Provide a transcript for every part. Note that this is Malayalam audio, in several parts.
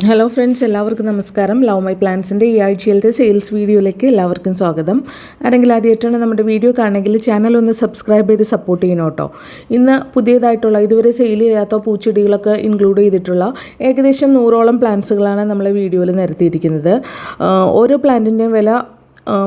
ഹലോ ഫ്രണ്ട്സ് എല്ലാവർക്കും നമസ്കാരം. ലവ് മൈ പ്ലാൻസിന്റെ ഈ ആഴ്ചയിലത്തെ സെയിൽസ് വീഡിയോയിലേക്ക് എല്ലാവർക്കും സ്വാഗതം. ആരെങ്കിൽ ആദ്യമായിട്ടാണ് നമ്മുടെ വീഡിയോ കാണണമെങ്കിൽ ചാനൽ ഒന്ന് സബ്സ്ക്രൈബ് ചെയ്ത് സപ്പോർട്ട് ചെയ്യണം കേട്ടോ. ഇന്ന് പുതിയതായിട്ടുള്ള ഇതുവരെ സെയിൽ ചെയ്യാത്ത പൂച്ചെടികളൊക്കെ ഇൻക്ലൂഡ് ചെയ്തിട്ടുള്ള ഏകദേശം നൂറോളം പ്ലാന്റ്സുകളാണ് നമ്മളെ വീഡിയോയിൽ നിരത്തിയിരിക്കുന്നത്. ഓരോ പ്ലാന്റിന്റെയും വില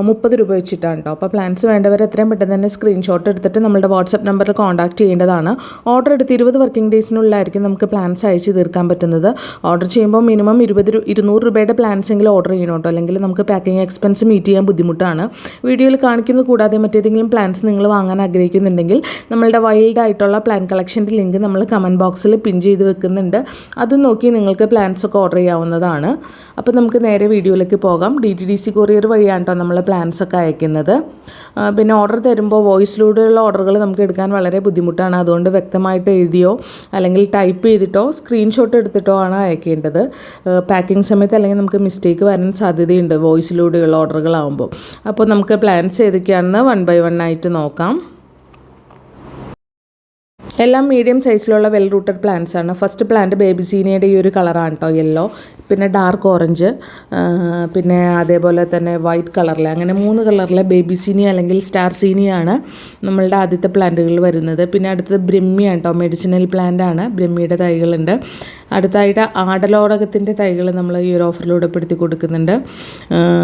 മുപ്പത് രൂപ വെച്ചിട്ടാണ് കേട്ടോ അപ്പോൾ പ്ലാൻസ് വേണ്ടവർ എത്രയും പെട്ടെന്ന് തന്നെ സ്ക്രീൻഷോട്ട് എടുത്തിട്ട് നമ്മുടെ വാട്സപ്പ് നമ്പറിൽ കോൺടാക്ട് ചെയ്യേണ്ടതാണ്. ഓർഡർ എടുത്ത് ഇരുപത് വർക്കിംഗ് ഡേയ്സിനുള്ളിലായിരിക്കും നമുക്ക് പ്ലാൻസ് അയച്ച് തീർക്കാൻ പറ്റുന്നത്. ഓർഡർ ചെയ്യുമ്പോൾ മിനിമം ഇരുപത് ഇരുന്നൂറ് രൂപയുടെ പ്ലാൻസ് എങ്കിലും ഓർഡർ ചെയ്യണം കേട്ടോ അല്ലെങ്കിൽ നമുക്ക് പാക്കിംഗ് എക്സ്പെൻസ് മീറ്റ് ചെയ്യാൻ ബുദ്ധിമുട്ടാണ്. വീഡിയോയിൽ കാണിക്കുന്നത് കൂടാതെ മറ്റേതെങ്കിലും പ്ലാൻസ് നിങ്ങൾ വാങ്ങാൻ ആഗ്രഹിക്കുന്നുണ്ടെങ്കിൽ നമ്മളുടെ വൈൽഡ് ആയിട്ടുള്ള പ്ലാൻ കളക്ഷന്റെ ലിങ്ക് നമ്മൾ കമന്റ് ബോക്സിൽ പിൻ ചെയ്ത് വെക്കുന്നുണ്ട്. അത് നോക്കി നിങ്ങൾക്ക് പ്ലാൻസ് ഒക്കെ ഓർഡർ ചെയ്യാവുന്നതാണ്. അപ്പോൾ നമുക്ക് നേരെ വീഡിയോയിലേക്ക് പോകാം. D T D C courier വഴിയാണ് കേട്ടോ നമ്മൾ പ്ലാൻസ് ഒക്കെ അയക്കുന്നത്. പിന്നെ ഓർഡർ തരുമ്പോൾ വോയിസിലൂടെയുള്ള ഓർഡറുകൾ നമുക്ക് എടുക്കാൻ വളരെ ബുദ്ധിമുട്ടാണ്. അതുകൊണ്ട് വ്യക്തമായിട്ട് എഴുതിയോ അല്ലെങ്കിൽ ടൈപ്പ് ചെയ്തിട്ടോ സ്ക്രീൻഷോട്ട് എടുത്തിട്ടോ ആണ് അയക്കേണ്ടത്. പാക്കിംഗ് സമയത്ത് അല്ലെങ്കിൽ നമുക്ക് മിസ്റ്റേക്ക് വരാൻ സാധ്യതയുണ്ട് വോയിസിലൂടെയുള്ള ഓർഡറുകളാകുമ്പോൾ അപ്പോൾ നമുക്ക് പ്ലാൻസ് ഏതൊക്കെയാണെന്ന് വൺ ബൈ വൺ ആയിട്ട് നോക്കാം. എല്ലാം മീഡിയം സൈസിലുള്ള വെൽ റൂട്ടഡ് പ്ലാന്റ്സ് ആണ്. ഫസ്റ്റ് പ്ലാന്റ് ബേബി സീനിയുടെ ഈ ഒരു കളറാണ് കേട്ടോ യെല്ലോ പിന്നെ ഡാർക്ക് ഓറഞ്ച് പിന്നെ അതേപോലെ തന്നെ വൈറ്റ് കളറിലെ അങ്ങനെ മൂന്ന് കളറിലെ ബേബി സീനി അല്ലെങ്കിൽ സ്റ്റാർ സീനിയാണ് നമ്മളുടെ ആദ്യത്തെ പ്ലാന്റുകൾ വരുന്നത്. പിന്നെ അടുത്തത് ബ്രഹ്മിയാണ് കേട്ടോ മെഡിസിനൽ പ്ലാന്റ് ആണ്. ബ്രഹ്മിയുടെ തൈകളുണ്ട്. അടുത്തായിട്ട് ആടലോടകത്തിന്റെ തൈകൾ നമ്മൾ ഈ ഒരു ഓഫറിലൂടെ പെടുത്തി കൊടുക്കുന്നുണ്ട്.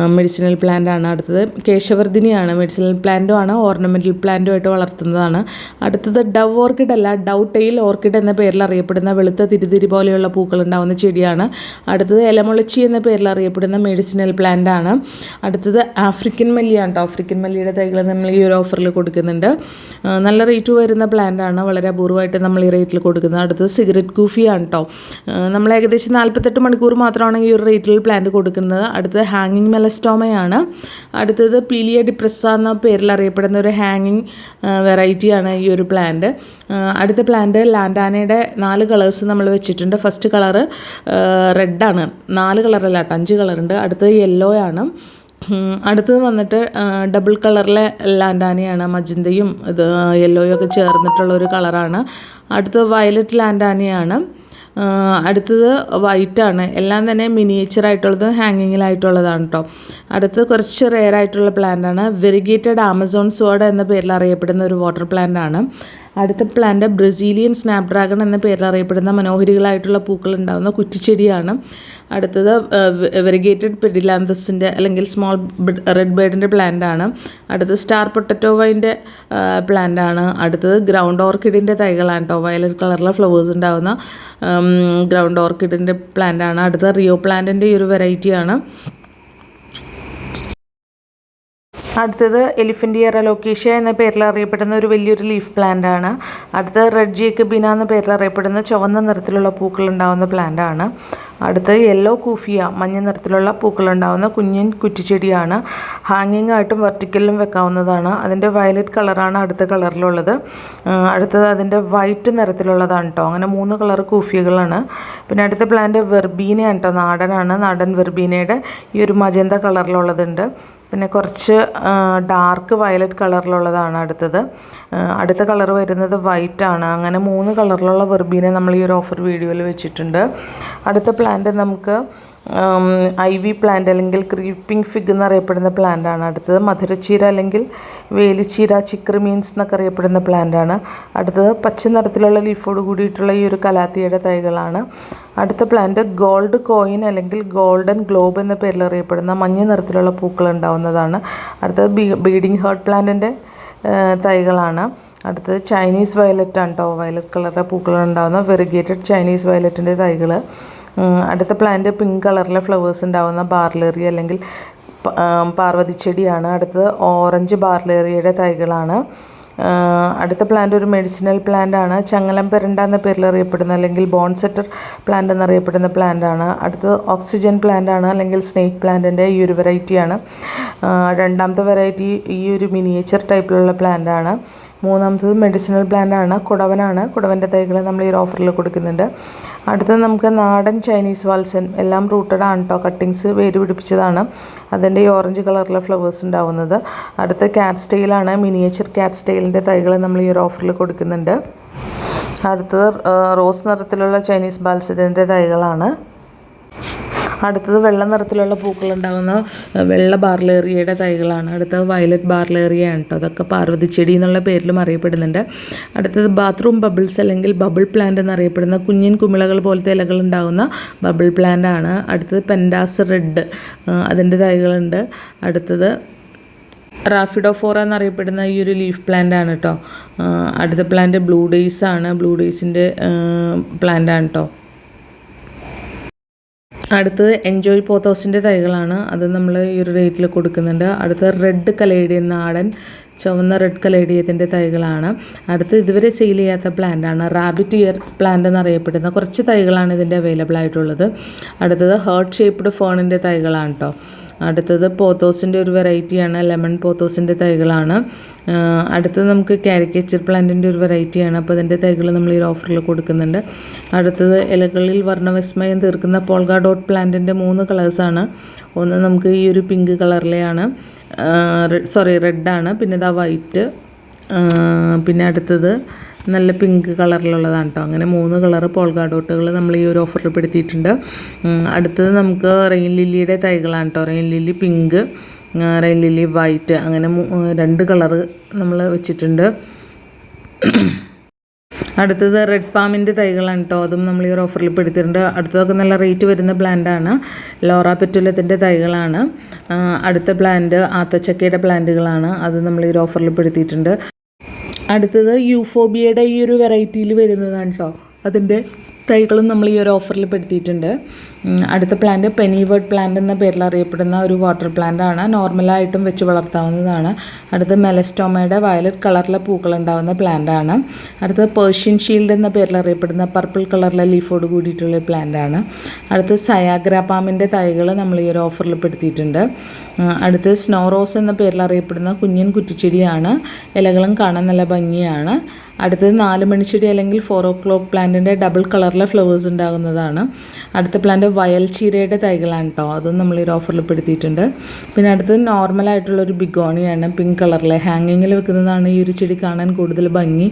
മെഡിസിനൽ പ്ലാന്റ് ആണ് അടുത്തത്. കേശവർദ്ധിനിയാണ്. മെഡിസിനൽ പ്ലാന്റും ആണ്. ഓർണമെന്റൽ പ്ലാന്റും ആയിട്ട് വളർത്തുന്നതാണ്. അടുത്തത് ഡവ് ഓർക്കിഡ് അല്ല ഡൗ ടെയിൽ ഓർക്കിഡ് എന്ന പേരിൽ അറിയപ്പെടുന്ന വെളുത്ത തിരിതിരി പോലെയുള്ള പൂക്കൾ ഉണ്ടാവുന്ന ചെടിയാണ്. അടുത്തത് എലമുളച്ചി എന്ന പേരിൽ അറിയപ്പെടുന്ന മെഡിസിനൽ പ്ലാന്റ് ആണ്. അടുത്തത് ആഫ്രിക്കൻ മല്ലിയാണ് കേട്ടോ ആഫ്രിക്കൻ മല്ലിയുടെ തൈകൾ നമ്മൾ ഈ ഒരു ഓഫറിൽ കൊടുക്കുന്നുണ്ട്. നല്ല റേറ്റ് വരുന്ന പ്ലാന്റ് ആണ്. വളരെ അപൂർവമായിട്ട് നമ്മൾ ഈ റേറ്റിൽ കൊടുക്കുന്നത്. അടുത്തത് സിഗരറ്റ് കൂഫിയാണ് കേട്ടോ നമ്മൾ ഏകദേശം നാൽപ്പത്തെട്ട് മണിക്കൂർ മാത്രമാണ് ഈ ഒരു റേറ്റിൽ പ്ലാന്റ് കൊടുക്കുന്നത്. അടുത്തത് ഹാങ്ങിങ് മെലസ്റ്റോമയാണ് അടുത്തത് പീലിയ ഡിപ്രസ എന്ന പേരിൽ അറിയപ്പെടുന്ന ഒരു ഹാങ്ങിങ് വെറൈറ്റിയാണ് ഈ ഒരു പ്ലാന്റ് അടുത്ത പ്ലാന്റ് ലാൻഡാനയുടെ നാല് കളേഴ്സ് നമ്മൾ വെച്ചിട്ടുണ്ട്. ഫസ്റ്റ് കളറ് റെഡാണ് നാല് കളറല്ല കേട്ടോ അഞ്ച് കളറുണ്ട് അടുത്തത് യെല്ലോ ആണ്. അടുത്തത് വന്നിട്ട് ഡബിൾ കളറിലെ ലാൻഡാനയാണ് മജന്തയും ഇത് യെല്ലോയും ഒക്കെ ചേർന്നിട്ടുള്ള ഒരു കളറാണ് അടുത്തത് വയലറ്റ് ലാൻഡാനയാണ് അടുത്തത് വൈറ്റാണ് എല്ലാം തന്നെ മിനിയേച്ചർ ആയിട്ടുള്ളത് ഹാങ്ങിങ്ങിലായിട്ടുള്ളതാണ് കേട്ടോ അടുത്തത് കുറച്ച് റെയർ ആയിട്ടുള്ള പ്ലാന്റ് ആണ്. വെരിഗേറ്റഡ് ആമസോൺ സോഡ എന്ന പേരിൽ അറിയപ്പെടുന്ന ഒരു വാട്ടർ പ്ലാന്റ് ആണ്. അടുത്ത പ്ലാന്റ് ബ്രസീലിയൻ സ്നാപ്ഡ്രാഗൺ എന്ന പേരിൽ അറിയപ്പെടുന്ന മനോഹരികളായിട്ടുള്ള പൂക്കൾ ഉണ്ടാകുന്ന കുറ്റിച്ചെടിയാണ്. അടുത്തത് വെരിഗേറ്റഡ് പെഡിലാന്തസിന്റെ അല്ലെങ്കിൽ സ്മോൾ റെഡ് ബേർഡിന്റെ പ്ലാന്റ് ആണ്. അടുത്തത് സ്റ്റാർ പൊട്ടറ്റോവൈന്റെ പ്ലാന്റ് ആണ്. അടുത്തത് ഗ്രൗണ്ട് ഓർക്കിഡിന്റെ തൈകളാണ് കേട്ടോ. വയലറ്റ് കളറിലെ ഫ്ലവേഴ്സ് ഉണ്ടാകുന്ന ഗ്രൗണ്ട് ഓർക്കിഡിന്റെ പ്ലാന്റ് ആണ്. അടുത്തത് റിയോ പ്ലാന്റിന്റെ ഈ ഒരു വെറൈറ്റിയാണ് അടുത്തത് എലിഫന്റിയർ അലോക്കേഷ്യ എന്ന പേരിൽ അറിയപ്പെടുന്ന ഒരു വലിയൊരു ലീഫ് പ്ലാന്റ് ആണ്. അടുത്തത് റെഡ് ജിയക്ക് ജേക്കബിന എന്ന പേരിൽ അറിയപ്പെടുന്ന ചുവന്ന നിറത്തിലുള്ള പൂക്കൾ ഉണ്ടാകുന്ന പ്ലാന്റ് ആണ്. അടുത്തത് യെല്ലോ കൂഫിയ മഞ്ഞ നിറത്തിലുള്ള പൂക്കൾ ഉണ്ടാകുന്ന കുഞ്ഞൻ കുറ്റിച്ചെടിയാണ്. ഹാങ്ങിങ് ആയിട്ടും വെർട്ടിക്കലിലും വെക്കാവുന്നതാണ്. അതിന്റെ വയലറ്റ് കളറാണ് അടുത്ത കളറിലുള്ളത് അടുത്തത് അതിന്റെ വൈറ്റ് നിറത്തിലുള്ളതാണ് കേട്ടോ അങ്ങനെ മൂന്ന് കളർ കൂഫിയകളാണ്. പിന്നെ അടുത്ത പ്ലാന്റ് വെർബീനയാണ് കേട്ടോ നാടനാണ്. നാടൻ വെർബീനയുടെ ഈ ഒരു മജന്ത കളറിലുള്ളതുണ്ട് പിന്നെ കുറച്ച് ഡാർക്ക് വയലറ്റ് കളറിലുള്ളതാണ് അടുത്തത്. അടുത്ത കളർ വരുന്നത് വൈറ്റ് ആണ്. അങ്ങനെ മൂന്ന് കളറിലുള്ള വെർബീനെ നമ്മൾ ഈ ഒരു ഓഫർ വീഡിയോയിൽ വെച്ചിട്ടുണ്ട്. അടുത്ത പ്ലാന്റ് നമുക്ക് ഐ വി പ്ലാന്റ് അല്ലെങ്കിൽ ക്രീപ്പിംഗ് ഫിഗ് എന്നറിയപ്പെടുന്ന പ്ലാന്റ് ആണ് അടുത്തത്. മധുരച്ചീര അല്ലെങ്കിൽ വേലിച്ചീര ചിക്കറി മീൻസ് എന്നൊക്കെ അറിയപ്പെടുന്ന പ്ലാന്റ് ആണ്. അടുത്തത് പച്ച നിറത്തിലുള്ള ലീഫോട് കൂടിയിട്ടുള്ള ഈ ഒരു കലാത്തിയുടെ തൈകളാണ്. അടുത്ത പ്ലാന്റ് ഗോൾഡ് കോയിൻ അല്ലെങ്കിൽ ഗോൾഡൻ ഗ്ലോബ് എന്ന പേരിൽ അറിയപ്പെടുന്ന മഞ്ഞ നിറത്തിലുള്ള പൂക്കൾ ഉണ്ടാവുന്നതാണ്. അടുത്തത് ബീ ബീഡിങ് ഹേർട്ട് പ്ലാന്റിന്റെ തൈകളാണ്. അടുത്തത് ചൈനീസ് വയലറ്റ് ആണ് കേട്ടോ വയലറ്റ് കളറിലെ പൂക്കൾ ഉണ്ടാകുന്ന വെറിഗേറ്റഡ് ചൈനീസ് വയലറ്റിന്റെ തൈകൾ അടുത്ത പ്ലാന്റ് പിങ്ക് കളറിലെ ഫ്ലവേഴ്സ് ഉണ്ടാവുന്ന ബാർലേറി അല്ലെങ്കിൽ പാർവതി ചെടിയാണ്. അടുത്തത് ഓറഞ്ച് ബാർലേറിയയുടെ തൈകളാണ്. അടുത്ത പ്ലാന്റ് ഒരു മെഡിസിനൽ പ്ലാന്റ് ആണ്. ചങ്ങലം പെരണ്ട എന്ന പേരിൽ അറിയപ്പെടുന്ന അല്ലെങ്കിൽ ബോൺസെറ്റർ പ്ലാന്റ് എന്നറിയപ്പെടുന്ന പ്ലാന്റ് ആണ്. അടുത്തത് ഓക്സിജൻ പ്ലാന്റ് ആണ് അല്ലെങ്കിൽ സ്നേക്ക് പ്ലാന്റിന്റെ ഈ ഒരു വെറൈറ്റിയാണ് രണ്ടാമത്തെ വെറൈറ്റി ഈ ഒരു മിനിയേച്ചർ ടൈപ്പിലുള്ള പ്ലാന്റ് ആണ്. മൂന്നാമത്തത് മെഡിസിനൽ പ്ലാന്റ് ആണ് കുടവനാണ്. കുടവന്റെ തൈകൾ നമ്മൾ ഈ ഓഫറിൽ കൊടുക്കുന്നുണ്ട്. അടുത്തത് നമുക്ക് നാടൻ ചൈനീസ് വാൽസൻ എല്ലാം റൂട്ടഡ് ആണ് കേട്ടോ കട്ടിങ്സ് വേര് പിടിപ്പിച്ചതാണ്. അതിന്റെ ഈ ഓറഞ്ച് കളറിലെ ഫ്ലവേഴ്സ് ഉണ്ടാവുന്നത്. അടുത്ത ക്യാറ്റ് സ്റ്റൈലാണ് മിനിയേച്ചർ ക്യാറ്റ് സ്റ്റൈലിന്റെ തൈകൾ നമ്മൾ ഈ ഓഫറിൽ കൊടുക്കുന്നുണ്ട്. അടുത്തത് റോസ് നിറത്തിലുള്ള ചൈനീസ് ബാൽസത്തിന്റെ തൈകളാണ്. അടുത്തത് വെള്ള നിറത്തിലുള്ള പൂക്കളുണ്ടാകുന്ന വെള്ള ബാർലേറിയയുടെ തൈകളാണ്. അടുത്തത് വയലറ്റ് ബാർലേറിയ കേട്ടോ അതൊക്കെ പാർവതി ചെടി എന്നുള്ള പേരിലും അറിയപ്പെടുന്നുണ്ട്. അടുത്തത് ബാത്റൂം ബബിൾസ് അല്ലെങ്കിൽ ബബിൾ പ്ലാന്റ് എന്നറിയപ്പെടുന്ന കുഞ്ഞിൻ കുമിളകൾ പോലത്തെ ഇലകൾ ഉണ്ടാകുന്ന ബബിൾ പ്ലാന്റ് ആണ്. അടുത്തത് പെൻഡാസ് റെഡ് അതിന്റെ തൈകളുണ്ട്. അടുത്തത് റാഫിഡോഫോറ എന്നറിയപ്പെടുന്ന ഈ ഒരു ലീഫ് പ്ലാന്റ് ആണ് കേട്ടോ അടുത്ത പ്ലാന്റ് ബ്ലൂ ഡേയ്സ് ആണ്. ബ്ലൂ ഡേയ്സിന്റെ പ്ലാന്റ് ആണ് കേട്ടോ അടുത്തത് എൻജോയ് പോത്തോസിന്റെ തൈകളാണ്. അത് നമ്മൾ ഈ ഒരു റേറ്റിൽ കൊടുക്കുന്നുണ്ട്. അടുത്ത റെഡ് കലേഡിയൻ നാടൻ ചുവന്ന റെഡ് കലേഡിയത്തിന്റെ തൈകളാണ്. അടുത്ത് ഇതുവരെ സെയിൽ ചെയ്യാത്ത പ്ലാന്റാണ് റാബിറ്റ് ഇയർ പ്ലാന്റ് എന്നറിയപ്പെടുന്ന കുറച്ച് തൈകളാണ് ഇതിന്റെ അവൈലബിൾ ആയിട്ടുള്ളത്. അടുത്തത് ഹേർട്ട് ഷേപ്ഡ് ഫോണിന്റെ തൈകളാണ് കേട്ടോ അടുത്തത് പോത്തോസിന്റെ ഒരു വെറൈറ്റിയാണ് ലെമൺ പോത്തോസിന്റെ തൈകളാണ്. അടുത്തത് നമുക്ക് കാരിക്കേച്ചർ പ്ലാന്റിന്റെ ഒരു വെറൈറ്റിയാണ് അപ്പോൾ അതിന്റെ തൈകൾ നമ്മൾ ഈ ഓഫറിൽ കൊടുക്കുന്നുണ്ട്. അടുത്തത് ഇലകളിൽ വർണവിസ്മയം തീർക്കുന്ന പോൾഗ ഡോട്ട് പ്ലാന്റിന്റെ മൂന്ന് കളേഴ്സാണ് ഒന്ന് നമുക്ക് ഈ ഒരു പിങ്ക് കളറിലെയാണ് സോറി റെഡാണ് പിന്നെ ഇതാ വൈറ്റ് പിന്നെ അടുത്തത് നല്ല പിങ്ക് കളറിലുള്ളതാണ് കേട്ടോ അങ്ങനെ മൂന്ന് കളറ് പോൾഗാ ഡോട്ടുകൾ നമ്മൾ ഈ ഒരു ഓഫറിൽ പെടുത്തിയിട്ടുണ്ട്. അടുത്തത് നമുക്ക് റെയിൻ ലില്ലിയുടെ തൈകളാണ് കേട്ടോ rain lily pink rain lily white അങ്ങനെ രണ്ട് കളറ് നമ്മൾ വെച്ചിട്ടുണ്ട്. അടുത്തത് റെഡ് പാമിന്റെ തൈകളാണ് കേട്ടോ അതും നമ്മൾ ഈ ഓഫറിൽ പെടുത്തിയിട്ടുണ്ട്. അടുത്തതൊക്കെ നല്ല റേറ്റ് വരുന്ന പ്ലാന്റാണ് ലോറ പെറ്റുലത്തിന്റെ തൈകളാണ്. അടുത്ത പ്ലാന്റ് ആത്തച്ചക്കയുടെ പ്ലാന്റുകളാണ്. അത് നമ്മൾ ഈ ഓഫറിൽ പെടുത്തിയിട്ടുണ്ട്. അടുത്തത് യൂഫോബിയയുടെ ഈ ഒരു വെറൈറ്റിയിൽ വരുന്നതാണ് കേട്ടോ അതിന്റെ തൈകളും നമ്മൾ ഈ ഒരു ഓഫറിൽ പെടുത്തിയിട്ടുണ്ട്. അടുത്ത പ്ലാന്റ് പെനിവേർഡ് പ്ലാന്റ് എന്ന പേരിൽ അറിയപ്പെടുന്ന ഒരു വാട്ടർ പ്ലാന്റ് ആണ്. നോർമലായിട്ടും വെച്ച് വളർത്താവുന്നതാണ്. അടുത്ത മെലസ്റ്റോമയുടെ വയലറ്റ് കളറിലെ പൂക്കൾ ഉണ്ടാകുന്ന പ്ലാന്റ് ആണ്. അടുത്ത് പേർഷ്യൻ ഷീൽഡ് എന്ന പേരിൽ അറിയപ്പെടുന്ന പർപ്പിൾ കളറിലെ ലീഫോട് കൂടിയിട്ടുള്ള പ്ലാന്റ് ആണ്. അടുത്ത് സയാഗ്രാപാമിന്റെ തൈകൾ നമ്മൾ ഈ ഒരു ഓഫറിൽ പെടുത്തിയിട്ടുണ്ട്. അടുത്ത് സ്നോ റോസ് എന്ന പേരിൽ അറിയപ്പെടുന്ന കുഞ്ഞൻ കുറ്റിച്ചെടിയാണ്. ഇലകളും കാണാൻ നല്ല ഭംഗിയാണ്. അടുത്തത് നാല് മണിച്ചെടി അല്ലെങ്കിൽ ഫോർ ഓ ക്ലോക്ക് പ്ലാന്റിന്റെ ഡബിൾ കളറിലെ ഫ്ലവേഴ്സ് ഉണ്ടാകുന്നതാണ്. അടുത്ത പ്ലാന്റ് വയൽ ചീരയുടെ തൈകളാണ് കേട്ടോ അതും നമ്മൾ ഈ ഓഫറിൽ പെടുത്തിയിട്ടുണ്ട്. പിന്നെ അടുത്തത് നോർമലായിട്ടുള്ള ഒരു ബിഗോണിയാണ് പിങ്ക് കളറിലെ ഹാങ്ങിങ്ങിൽ വെക്കുന്നതാണ് ഈ ഒരു ചെടി കാണാൻ കൂടുതൽ ഭംഗി.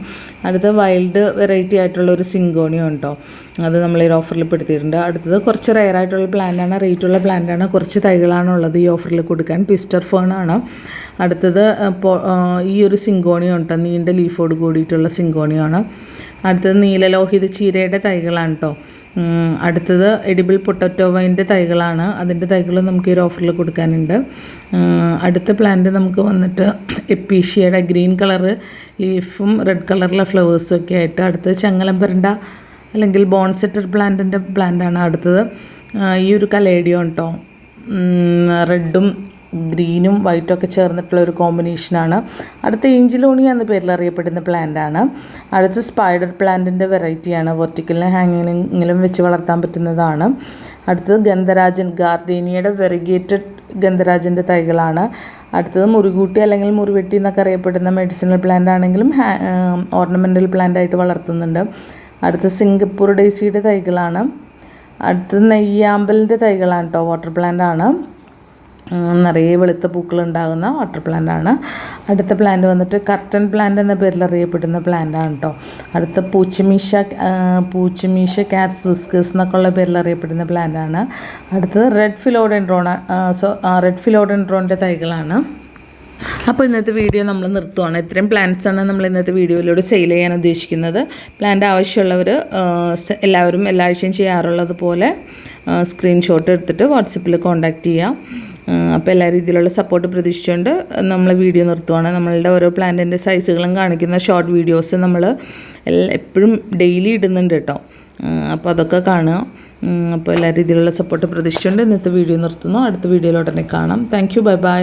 അടുത്ത വൈൽഡ് വെറൈറ്റി ആയിട്ടുള്ള ഒരു സിങ്കോണിയും ഉണ്ടോ അത് നമ്മൾ ഈ ഓഫറിൽ പെടുത്തിയിട്ടുണ്ട്. അടുത്തത് കുറച്ച് റെയർ ആയിട്ടുള്ള പ്ലാന്റാണ് റേറ്റുള്ള പ്ലാന്റാണ് കുറച്ച് തൈകളാണ് ഉള്ളത് ഈ ഓഫറിൽ കൊടുക്കാൻ. ട്വിസ്റ്റർ ഫേൺ ആണ്. അടുത്തത് ഈ ഒരു സിങ്കോണിയം കേട്ടോ നീണ്ട ലീഫോട് കൂടിയിട്ടുള്ള സിങ്കോണിയാണ് അടുത്തത് നീലലോഹിത ചീരയുടെ തൈകളാണ് കേട്ടോ അടുത്തത് എഡിബിൾ പൊട്ടറ്റോ വൈന്റെ തൈകളാണ്. അതിന്റെ തൈകൾ നമുക്ക് ഈ ഒരു ഓഫറിൽ കൊടുക്കാനുണ്ട്. അടുത്ത പ്ലാന്റ് നമുക്ക് വന്നിട്ട് എപ്പീഷ്യയുടെ ഗ്രീൻ കളറ് ലീഫും റെഡ് കളറിലെ ഫ്ലവേഴ്സും ഒക്കെ ആയിട്ട് അടുത്തത് ചങ്ങലമ്പരണ്ട അല്ലെങ്കിൽ ബോൺസെറ്റർ പ്ലാന്റിന്റെ പ്ലാന്റാണ് അടുത്തത്. ഈ ഒരു കലേഡിയോ കേട്ടോ റെഡും ഗ്രീനും വൈറ്റും ഒക്കെ ചേർന്നിട്ടുള്ള ഒരു കോമ്പിനേഷനാണ് അടുത്ത ഏഞ്ചിലോണി എന്ന പേരിൽ അറിയപ്പെടുന്ന പ്ലാന്റ് ആണ്. അടുത്ത സ്പൈഡർ പ്ലാന്റിന്റെ വെറൈറ്റിയാണ് വെർട്ടിക്കലിനെ ഹാങ്ങിങ്ങിലും വെച്ച് വളർത്താൻ പറ്റുന്നതാണ്. അടുത്തത് ഗന്ധരാജൻ. ഗാർഡേനിയയുടെ വെറിഗേറ്റഡ് ഗന്ധരാജന്റെ തൈകളാണ്. അടുത്തത് മുറികൂട്ടി അല്ലെങ്കിൽ മുറിവെട്ടി എന്നൊക്കെ അറിയപ്പെടുന്ന മെഡിസിനൽ പ്ലാന്റ് ആണെങ്കിലും ഓർണമെന്റൽ പ്ലാന്റ് ആയിട്ട് വളർത്തുന്നുണ്ട്. അടുത്ത സിംഗപ്പൂർ ഡേസിയുടെ തൈകളാണ്. അടുത്തത് നെയ്യാമ്പലിന്റെ തൈകളാണ് കേട്ടോ വാട്ടർ പ്ലാന്റ് ആണ്. നിറയെ വെളുത്ത പൂക്കൾ ഉണ്ടാകുന്ന വാട്ടർ പ്ലാന്റ് ആണ്. അടുത്ത പ്ലാന്റ് വന്നിട്ട് കർട്ടൻ പ്ലാന്റ് എന്ന പേരിൽ അറിയപ്പെടുന്ന പ്ലാന്റ് ആണ് കേട്ടോ അടുത്ത പൂച്ചമീശ പൂച്ചമീശ കാറ്റ്സ് വിസ്കേഴ്സ് എന്നൊക്കെ ഉള്ള പേരിൽ അറിയപ്പെടുന്ന പ്ലാന്റ് ആണ്. അടുത്തത് റെഡ് ഫിലോഡെൻഡ്രോൺ സോ റെഡ് ഫിലോഡെൻഡ്രോണിന്റെ തൈകളാണ്. അപ്പോൾ ഇന്നത്തെ വീഡിയോ നമ്മൾ നിർത്തുവാണ്. ഇത്രയും ആണ് നമ്മൾ ഇന്നത്തെ വീഡിയോയിലൂടെ സെയിൽ ചെയ്യാൻ ഉദ്ദേശിക്കുന്നത്. പ്ലാന്റ് ആവശ്യമുള്ളവർ എല്ലാവരും എല്ലാ ആഴ്ചയും ചെയ്യാറുള്ളത് പോലെ സ്ക്രീൻഷോട്ട് എടുത്തിട്ട് വാട്സപ്പിൽ കോൺടാക്റ്റ് ചെയ്യാം. അപ്പോൾ എല്ലാ രീതിയിലുള്ള സപ്പോർട്ട് പ്രതീക്ഷിച്ചുകൊണ്ട് നമ്മൾ വീഡിയോ നിർത്തുവാണ്. നമ്മളുടെ ഓരോ പ്ലാന്റിന്റെ സൈസുകളും കാണിക്കുന്ന ഷോർട്ട് വീഡിയോസ് നമ്മൾ എപ്പോഴും ഡെയിലി ഇടുന്നുണ്ട് കേട്ടോ അപ്പോൾ അതൊക്കെ കാണുക. അപ്പോൾ എല്ലാ രീതിയിലുള്ള സപ്പോർട്ട് പ്രതീക്ഷിച്ചുകൊണ്ട് ഇന്നത്തെ വീഡിയോ നിർത്തുന്നു. അടുത്ത വീഡിയോയിൽ ഉടനെ കാണാം. Thank you bye bye